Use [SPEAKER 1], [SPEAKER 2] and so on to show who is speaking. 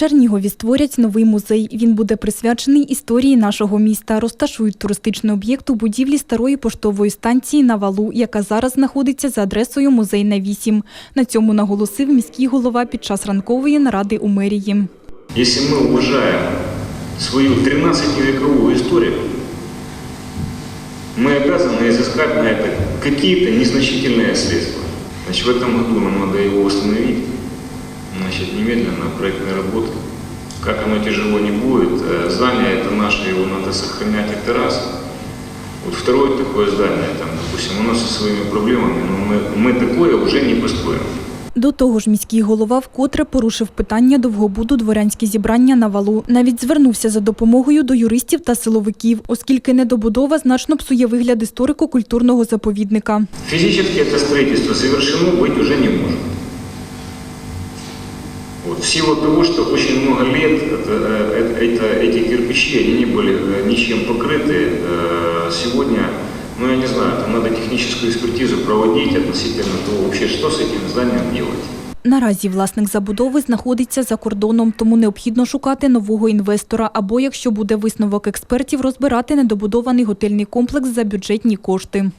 [SPEAKER 1] Чернігові створять новий музей. Він буде присвячений історії нашого міста. Розташують туристичний об'єкт у будівлі старої поштової станції на валу, яка зараз знаходиться за адресою Музейна 8. На цьому наголосив міський голова під час ранкової наради у мерії.
[SPEAKER 2] Если мы уважаем свою 13-вековую историю, мы обязаны изыскать на это какие-то незначительные средства. Значит, в этом году нам надо его восстановить. Значит, немедленно проектные работы. Как оно тяжело не будет, э, здание это наше, его надо сохранять, это раз. Вот второе такое здание, там, допустим, у нас со своими проблемами, но мы, мы такое уже не построим.
[SPEAKER 1] До того ж, міський голова вкотре порушив питання довгобуду дворянські зібрання на валу. Навіть звернувся за допомогою до юристів та силовиків, оскільки недобудова значно псує вигляд історико-культурного заповідника.
[SPEAKER 2] Физически это строительство совершено быть уже не может. Вот, в силу того, что очень много лет это, э, это- эти кирпичи они не были э, ничем покрыты, э, сегодня, ну я не знаю, там надо техническую экспертизу проводить относительно того, вообще, что с этим зданием делать.
[SPEAKER 1] Наразі власник забудови знаходиться за кордоном, тому необхідно шукати нового інвестора або, якщо буде висновок експертів, розбирати недобудований готельний комплекс за бюджетні кошти.